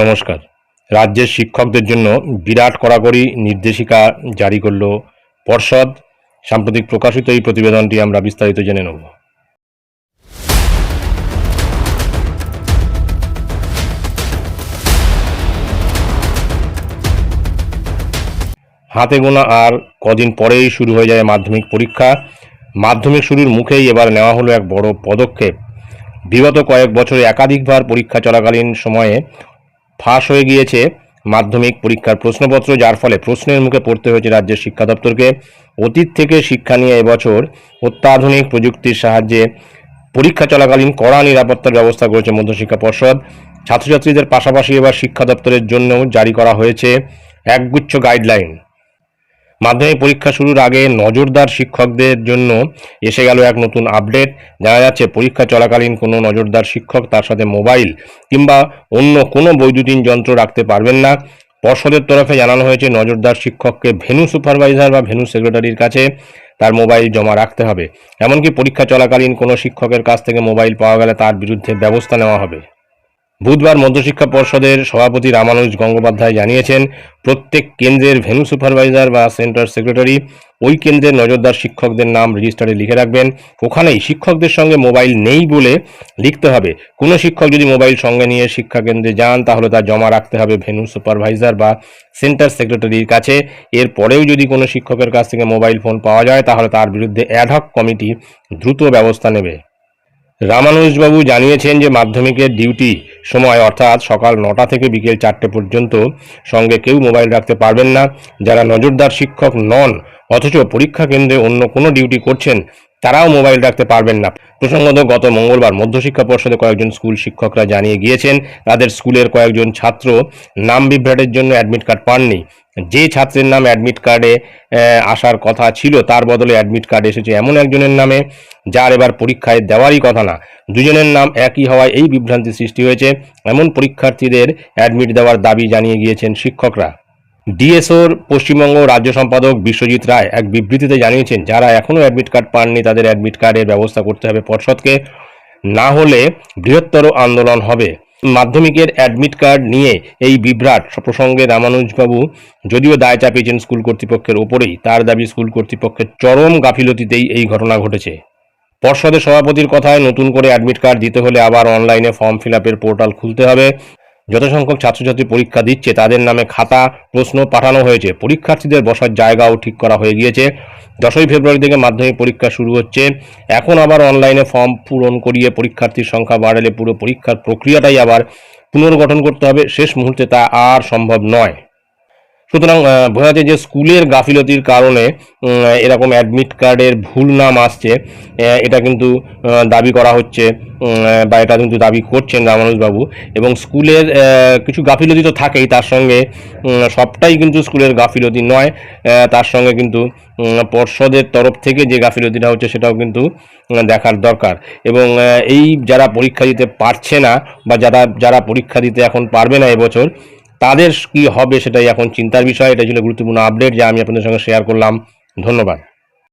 নমস্কার। রাজ্যের শিক্ষকদের জন্য বিরাট কড়াকড়ি নির্দেশিকা জারি করল পর্ষদ। সাম্প্রতিক প্রকাশিত এই প্রতিবেদনটি আমরা বিস্তারিত জেনে নেব। হাতে গোনা আর কদিন পরেই শুরু হয়ে যায় মাধ্যমিক পরীক্ষা। মাধ্যমিক শুরুর মুখেই এবার নেওয়া হলো এক বড় পদক্ষেপ। বিগত কয়েক বছরে একাধিকবার পরীক্ষা চলাকালীন সময়ে ফাঁস হয়ে গিয়েছে মাধ্যমিক পরীক্ষার প্রশ্নপত্র, যার ফলে প্রশ্নের মুখে পড়তে হয়েছে রাজ্যের শিক্ষা দপ্তরকে। অতীত থেকে শিক্ষা নিয়ে এবছর অত্যাধুনিক প্রযুক্তির সাহায্যে পরীক্ষা চলাকালীন কড়া নিরাপত্তার ব্যবস্থা করেছে মধ্যশিক্ষা পর্ষদ। ছাত্রছাত্রীদের পাশাপাশি এবার শিক্ষা দপ্তরের জন্যও জারি করা হয়েছে একগুচ্ছ গাইডলাইন। মাধ্যমিক পরীক্ষা শুরুর আগে নজরদার শিক্ষকদের জন্য এসে গেল এক নতুন আপডেট জানা যাচ্ছে, পরীক্ষা চলাকালীন কোনো নজরদার শিক্ষক তার সাথে মোবাইল কিংবা অন্য কোনো বৈদ্যুতিন যন্ত্র রাখতে পারবেন না। পর্ষদের তরফে জানানো হয়েছে, নজরদার শিক্ষককে ভেনু সুপারভাইজার বা ভেনু সেক্রেটারির কাছে তার মোবাইল জমা রাখতে হবে। এমনকি পরীক্ষা চলাকালীন কোনো শিক্ষকের কাছ থেকে মোবাইল পাওয়া গেলে তার বিরুদ্ধে ব্যবস্থা নেওয়া হবে। বুধবার মধ্যশিক্ষা পর্ষদের সভাপতি রামানুজ গঙ্গোপাধ্যায় জানিয়েছেন, প্রত্যেক কেন্দ্রের ভেনু সুপারভাইজার বা সেন্টার সেক্রেটারি ওই কেন্দ্রের নজরদার শিক্ষকদের নাম রেজিস্টারে লিখে রাখবেন। ওখানেই শিক্ষকদের সঙ্গে মোবাইল নেই বলে লিখতে হবে। কোনো শিক্ষক যদি মোবাইল সঙ্গে নিয়ে শিক্ষা কেন্দ্রে যান, তাহলে তা জমা রাখতে হবে ভেনু সুপারভাইজার বা সেন্টার সেক্রেটারির কাছে। এরপরেও যদি কোনো শিক্ষকের কাছ থেকে মোবাইল ফোন পাওয়া যায়, তাহলে তার বিরুদ্ধে অ্যাডহক কমিটি দ্রুত ব্যবস্থা নেবে। রামানুজবাবু জানিয়েছেন যে, মাধ্যমিকের ডিউটি সময় অর্থাৎ সকাল নটা থেকে বিকেল চারটে পর্যন্ত সঙ্গে কেউ মোবাইল রাখতে পারবেন না। যারা নজরদার শিক্ষক নন, অথচ পরীক্ষা কেন্দ্রে অন্য কোনো ডিউটি করছেন, তারাও মোবাইল রাখতে পারবেন না। প্রসঙ্গত গত মঙ্গলবার মধ্যশিক্ষা পর্ষদে কয়েকজন স্কুল শিক্ষকরা জানিয়ে গিয়েছেন, তাদের স্কুলের কয়েকজন ছাত্র নাম বিভ্রাটের জন্য অ্যাডমিট কার্ড পাননি। যে ছাত্রের নাম অ্যাডমিট কার্ডে আসার কথা ছিল, তার বদলে অ্যাডমিট কার্ড এসেছে এমন একজনের নামে, যার এবার পরীক্ষায় দেওয়ারই কথা না। দুজনের নাম একই হওয়ায় এই বিভ্রান্তি সৃষ্টি হয়েছে, এমন পরীক্ষার্থীদের অ্যাডমিট দেওয়ার দাবি জানিয়ে গিয়েছেন শিক্ষকরা। ডিএসওর পশ্চিমবঙ্গ রাজ্য সম্পাদক বিশ্বজিৎ রায় এক বিবৃতিতে জানিয়েছেন, যারা এখনও অ্যাডমিট কার্ড পাননি, তাদের অ্যাডমিট কার্ডের ব্যবস্থা করতে হবে পর্ষদকে। না হলে বৃহত্তর আন্দোলন হবে। মাধ্যমিকের অ্যাডমিট কার্ড নিয়ে এই বিভ্রাট প্রসঙ্গে রামানুজবাবু যদিও দায় চাপিয়েছেন স্কুল কর্তৃপক্ষের ওপরেই, তার দাবি স্কুল কর্তৃপক্ষের চরম গাফিলতিতেই এই ঘটনা ঘটেছে। পর্ষদের সভাপতির কথায় নতুন করে অ্যাডমিট কার্ড দিতে হলে আবার অনলাইনে ফর্ম ফিল পোর্টাল খুলতে হবে। যত সংখ্যক ছাত্রছাত্রী পরীক্ষা দিচ্ছে, তাদের নামে খাতা, প্রশ্ন পাঠানো হয়েছে। পরীক্ষার্থীদের বসার জায়গাও ঠিক করা হয়ে গিয়েছে। দশই ফেব্রুয়ারি থেকে মাধ্যমিক পরীক্ষা শুরু হচ্ছে। এখন আবার অনলাইনে ফর্ম পূরণ করিয়ে পরীক্ষার্থীর সংখ্যা বাড়ালে পুরো পরীক্ষার প্রক্রিয়াটাই আবার পুনর্গঠন করতে হবে। শেষ মুহূর্তে তা আর সম্ভব নয়। সুতরাং বোঝা যাচ্ছে যে স্কুলের গাফিলতির কারণে এরকম অ্যাডমিট কার্ডের ভুল নাম আসছে। এটা কিন্তু দাবি করা হচ্ছে বা এটা কিন্তু দাবি করছেন রামানুজবাবু। এবং স্কুলের কিছু গাফিলতি তো থাকেই, তার সঙ্গে সবটাই কিন্তু স্কুলের গাফিলতি নয়। তার সঙ্গে কিন্তু পর্ষদের তরফ থেকে যে গাফিলতিটা হচ্ছে, সেটাও কিন্তু দেখার দরকার। এবং এই যারা পরীক্ষা দিতে পারছে না, বা যারা যারা পরীক্ষা দিতে এখন পারবে না এবছর তাদের কি হবে সেটাই এখন চিন্তার বিষয়। এটা ছিল গুরুত্বপূর্ণ আপডেট যা আমি আপনাদের সঙ্গে শেয়ার করলাম। ধন্যবাদ।